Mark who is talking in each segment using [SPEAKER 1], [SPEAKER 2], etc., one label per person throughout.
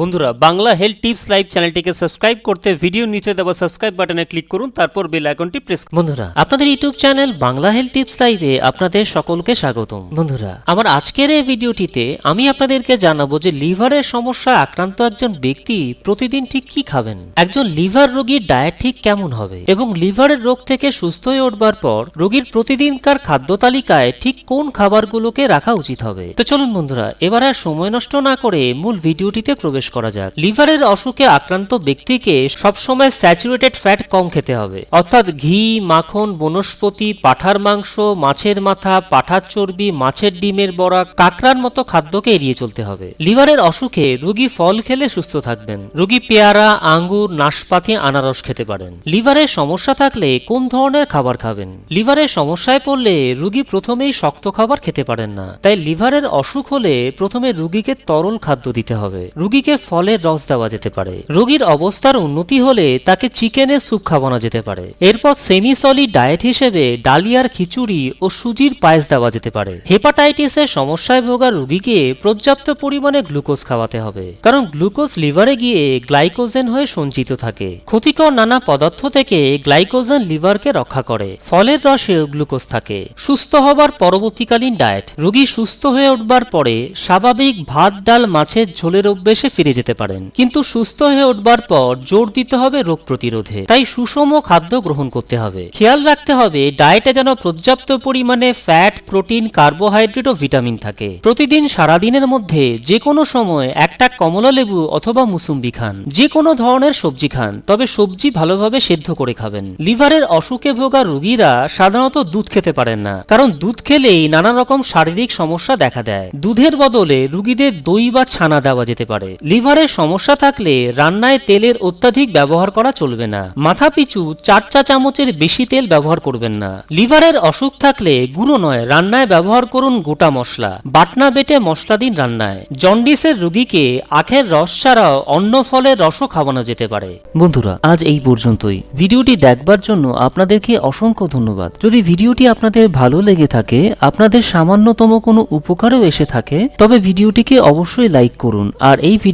[SPEAKER 1] বন্ধুরা, Bangla health tips live চ্যানেলটিকে subscribe করতে ভিডিও নিচে দেওয়া সাবস্ক্রাইব বাটনে ক্লিক করুন, তারপর বেল আইকনটি প্রেস
[SPEAKER 2] বন্ধুরা, আপনাদের YouTube channel Bangla health tips লাইভে আপনাদের সকলকে স্বাগতম। বন্ধুরা, আমার আজকের এই ভিডিওটিতে আমি আপনাদেরকে জানাব যে লিভারের সমস্যা আক্রান্ত একজন ব্যক্তি প্রতিদিন ঠিক কি খাবেন? একজন লিভার রোগীর ডায়েট ঠিক কেমন হবে? এবং লিভারের রোগ থেকে সুস্থ হয়ে উঠবার পর রোগীর প্রতিদিনকার খাদ্য তালিকায় ঠিক কোন খাবারগুলোকে রাখা উচিত হবে? তো চলুন বন্ধুরা, এবার আর সময় নষ্ট না করে মূল ভিডিওটিতে প্রবেশ করা যাক। লিভারের অসুখে আক্রান্ত ব্যক্তিকে সবসময় স্যাচুরেটেড ফ্যাট কম খেতে হবে। অর্থাৎ ঘি, মাখন, বনস্পতি, পাঠার মাংস, মাছের মাথা, পাঠার চর্বি, মাছের ডিমের বড়া, কাঁকড়ার মতো খাদ্যকে এড়িয়ে চলতে হবে। লিভারের অসুখে রোগী ফল খেলে সুস্থ থাকবেন। রোগী পেয়ারা, আঙ্গুর, নাশপাতি, আনারস খেতে পারেন। লিভারের সমস্যা থাকলে কোন ধরনের খাবার খাবেন? লিভারের সমস্যায় পড়লে রোগী প্রথমেই শক্ত খাবার খেতে পারেন না। তাই লিভারের অসুখ হলে প্রথমে রুগীকে তরল খাদ্য দিতে হবে। রোগীকে ফলের রস দেওয়া যেতে পারে। রোগীর অবস্থার উন্নতি হলে তাকে চিকেনের স্যুপ খাওয়ানো যেতে পারে। এরপর সেমি সলিড ডায়েট হিসেবে ডালিয়ার খিচুড়ি ও সুজির পায়েস দেওয়া যেতে পারে। হেপাটাইটিসের সমস্যায় ভোগা রোগীকে পর্যাপ্ত পরিমাণে গ্লুকোজ খাওয়াতে হবে, কারণ গ্লুকোজ লিভারে গিয়ে গ্লাইকোজেন হয়ে সঞ্চিত থাকে। ক্ষতিকর নানা পদার্থ থেকে গ্লাইকোজেন লিভারকে রক্ষা করে। ফলের রসেও গ্লুকোজ থাকে। সুস্থ হবার পরবর্তীকালীন ডায়েট। রোগী সুস্থ হয়ে উঠবার পরে স্বাভাবিক ভাত, ডাল, মাছের ঝোলের অভ্যেসে ফিরে যেতে পারেন। কিন্তু সুস্থ হয়ে উঠবার পর জোর দিতে হবে রোগ প্রতিরোধে। তাই সুষম খাদ্য গ্রহণ করতে হবে। খেয়াল রাখতে হবে, ডায়েটে যেন পর্যাপ্ত পরিমাণে ফ্যাট প্রোটিন কার্বোহাইড্রেট ও ভিটামিন থাকে। প্রতিদিন সারাদিনের মধ্যে যে কোনো সময় একটা কমলা লেবু অথবা মুসুম্বি খান। যে কোনো ধরনের সবজি খান, তবে সবজি ভালোভাবে সেদ্ধ করে খাবেন। লিভারের অসুখে ভোগা রোগীরা সাধারণত দুধ খেতে পারেন না, কারণ দুধ খেলেই নানা রকম শারীরিক সমস্যা দেখা দেয়। দুধের বদলে রুগীদের দই বা ছানা দেওয়া যেতে পারে। লিভারের সমস্যা থাকলে রান্নায় তেলের অত্যাধিক ব্যবহার করা চলবে না। মাথা পিছু চার চা চামচের বেশি তেল ব্যবহার করবেন না। লিভারের অসুখ থাকলে গুঁড়ো নয়, রান্নায় ব্যবহার করুন গোটা মশলা। বাটনা বেটে মশলা দিন রান্নায়। জন্ডিসের রোগীকে আখের রস ছাড়াও অন্য ফলের রসও খাওয়ানো যেতে পারে। বন্ধুরা, আজ এই পর্যন্তই। ভিডিওটি দেখবার জন্য আপনাদেরকে অসংখ্য ধন্যবাদ। যদি ভিডিওটি আপনাদের ভালো লেগে থাকে, আপনাদের সামান্যতম কোনো উপকারও এসে থাকে, তবে ভিডিওটিকে অবশ্যই লাইক করুন। আর এই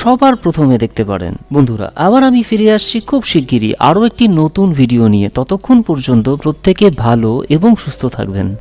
[SPEAKER 2] সবার প্রথমে দেখতে পারেন। বন্ধুরা, আবার আমি ফিরে আসছি খুব শিগগিরই আরও একটি নতুন ভিডিও নিয়ে। ততক্ষণ পর্যন্ত প্রত্যেকে ভালো এবং সুস্থ থাকবেন।